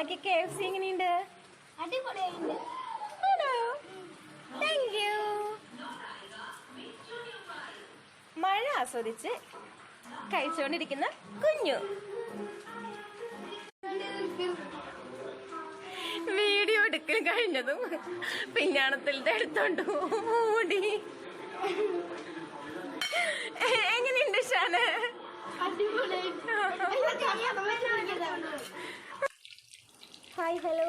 ഉണ്ടാക്കിയ K F C എങ്ങനെയുണ്ട്? അടിപൊളിയായിട്ടുണ്ട്. ആണോ? താങ്ക് യു മഴ ആസ്വദിച്ച് കഴിച്ചുകൊണ്ടിരിക്കുന്ന കുഞ്ഞു. വീഡിയോ എടുക്കൽ കഴിഞ്ഞതും പിഞ്ഞാണത്തിൽ എടുത്തോണ്ട് ഓടി എ- എങ്ങനെയുണ്ട് ഷാന്? ഹായ് ഹലോ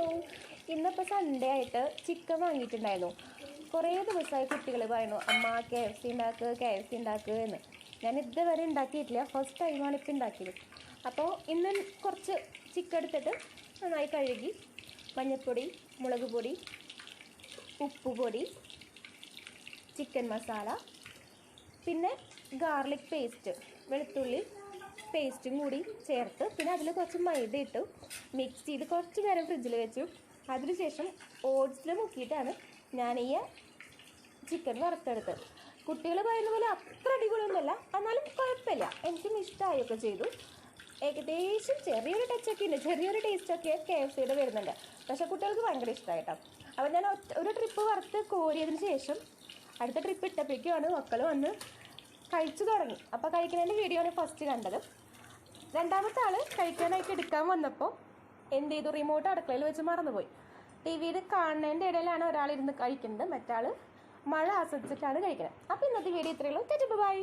ഇന്നിപ്പോൾ സൺഡേ ആയിട്ട് ചിക്കൻ വാങ്ങിയിട്ടുണ്ടായിരുന്നു. കുറേ ദിവസമായി കുട്ടികൾ പറയുന്നു അമ്മ കെ എഫ് സി ഉണ്ടാക്കുക കെ എഫ് സി ഉണ്ടാക്കുക എന്ന്. ഞാൻ ഇതുവരെ ഉണ്ടാക്കിയിട്ടില്ല ഫസ്റ്റ് ടൈമാണ് ഇപ്പം ഉണ്ടാക്കിയത് അപ്പോൾ ഇന്ന് കുറച്ച് ചിക്കൻ എടുത്തിട്ട് നന്നായി കഴുകി മഞ്ഞൾപ്പൊടി മുളക് പൊടി ഉപ്പുപൊടി ചിക്കൻ മസാല പിന്നെ ഗാർലിക് പേസ്റ്റ് വെളുത്തുള്ളി പേസ്റ്റും കൂടി ചേർത്ത് പിന്നെ അതിൽ കുറച്ച് മൈദ ഇട്ടു. മിക്സ് ചെയ്ത് കുറച്ച് നേരം ഫ്രിഡ്ജിൽ വെച്ചു. അതിനുശേഷം ഓട്സിൽ മുക്കിയിട്ടാണ് ഞാൻ ഈ ചിക്കൻ വറുത്തെടുത്തത്. കുട്ടികൾ പറയുന്ന പോലെ അത്ര അടിപൊളിയൊന്നുമല്ല. എന്നാലും കുഴപ്പമില്ല. എനിക്കും ഇഷ്ടമായൊക്കെ ചെയ്തു. ഏകദേശം ചെറിയൊരു ടച്ചൊക്കെ ഉണ്ട്. ചെറിയൊരു ടേസ്റ്റൊക്കെ കെ എഫ് സിയുടെ വരുന്നുണ്ട്. പക്ഷേ കുട്ടികൾക്ക് ഭയങ്കര ഇഷ്ടമായിട്ടോ. അപ്പോൾ ഞാൻ ഒരു ട്രിപ്പ് വറുത്ത് കോരിയതിന് ശേഷം അടുത്ത ട്രിപ്പ് ഇട്ടപ്പോഴേക്കുമാണ് മക്കൾ വന്ന് കഴിച്ചു തുടങ്ങി. അപ്പോൾ കഴിക്കുന്നതിന്റെ വീഡിയോ ആണ് ഫസ്റ്റ് കണ്ടത്. രണ്ടാമത്തെ ആൾ കഴിക്കാനായിട്ട് എടുക്കാൻ വന്നപ്പോൾ എന്ത് ചെയ്തു? റിമോട്ട് അടുക്കളയിൽ വെച്ച് മറന്നുപോയി. ടി വിയിൽ കാണുന്നതിന്റെ ഇടയിലാണ് ഒരാൾ ഇരുന്ന് കഴിക്കുന്നത്. മറ്റാൾ മഴ ആസ്വദിച്ചിട്ടാണ് കഴിക്കുന്നത്. അപ്പോൾ ഇന്നത്തെ വീഡിയോ ഇത്രയുള്ളൂ ബൈ